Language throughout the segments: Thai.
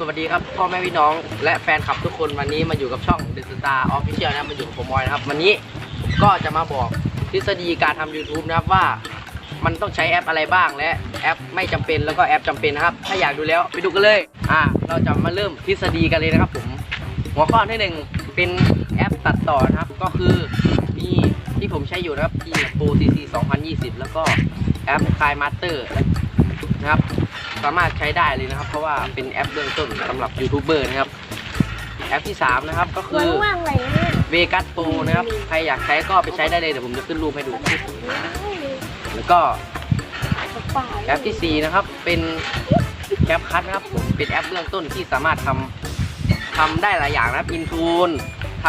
สวัสดีครับพ่อแม่พี่น้องและแฟนคลับทุกคนวันนี้มาอยู่กับช่อง The Star Official นะครับมาอยู่กับผมบอยนะครับ วันนี้ก็จะมาบอกทฤษฎีการทำ YouTube นะครับว่ามันต้องใช้แอปอะไรบ้างและแอปไม่จำเป็นแล้วก็แอปจำเป็นนะครับ ถ้าอยากดูแล้วไปดูกันเลยอ่าเราจะมาเริ่มทฤษฎีกันเลยนะครับผมหัวข้อที่หนึ่งเป็นแอปตัดต่อนะครับก็คือมีที่ผมใช้อยู่นะครับที่ Pro CC 2020 แล้วก็แอป k i Master นะครับ สามารถใช้ได้เลยนะครับ เพราะว่าเป็นแอปเบื้องต้นสำหรับยูทูบเบอร์นะครับ แอปที่ 3 นะครับก็คือว่างๆเลยนะ Vegas Pro นะครับ ใครอยากใช้ก็ไปใช้ได้เลยเดี๋ยวผมจะขึ้นรูปให้ดู แล้วก็แอปที่ 4 นะครับ เป็นแอปคัทนะครับผมเป็นแอปเบื้องต้นที่สามารถทำทำได้หลายอย่างนะครับอินทูนท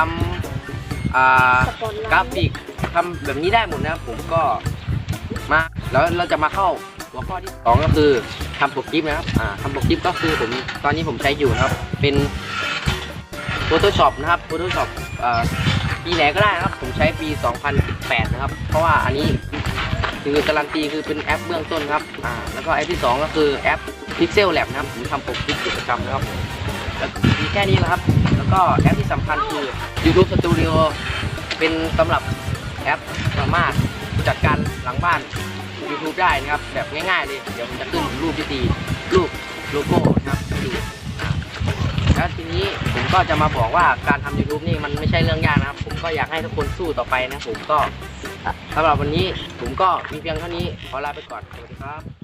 ำอ่ากราฟิกทำแบบนี้ได้หมดนะครับผมก็มาแล้วเราจะมาเข้า หัวข้อที่2ก็คือทำปรแกรมนะครับอ่าทำปรแกรมก็คือผมตอนนี้ผมใช้อยู่นะครับ เป็น Photoshop นะครับ Photoshop อ่าปีไหนก็ได้นะครับ ผมใช้ปี 2018 นะครับ เพราะว่าอันนี้คือการันตีคือเป็นแอปเบื้องต้นครับอ่าแล้วก็แอปที่ 2 ก็คือแอป Pixel Lab นะครับผมทำปกคลิปกิจกรรมนะครับแล้วมีแค่นี้นะครับ แล้วก็แอปที่สำคัญคือ YouTube Studio เป็นสำหรับแอปสามารถจัดการหลังบ้าน YouTube ได้นะครับ แบบง่ายๆเลย เดี๋ยวผมจะขึ้นรูปที่ตีรูปโลโก้นะครับดูอ่าแล้วทีนี้ผมก็จะมาบอกว่าการทำ YouTube นี่มันไม่ใช่เรื่องยากนะครับ ผมก็อยากให้ทุกคนสู้ต่อไปนะผมก็สำหรับวันนี้ผมก็มีเพียงเท่านี้ขอลาไปก่อนสวัสดีครับ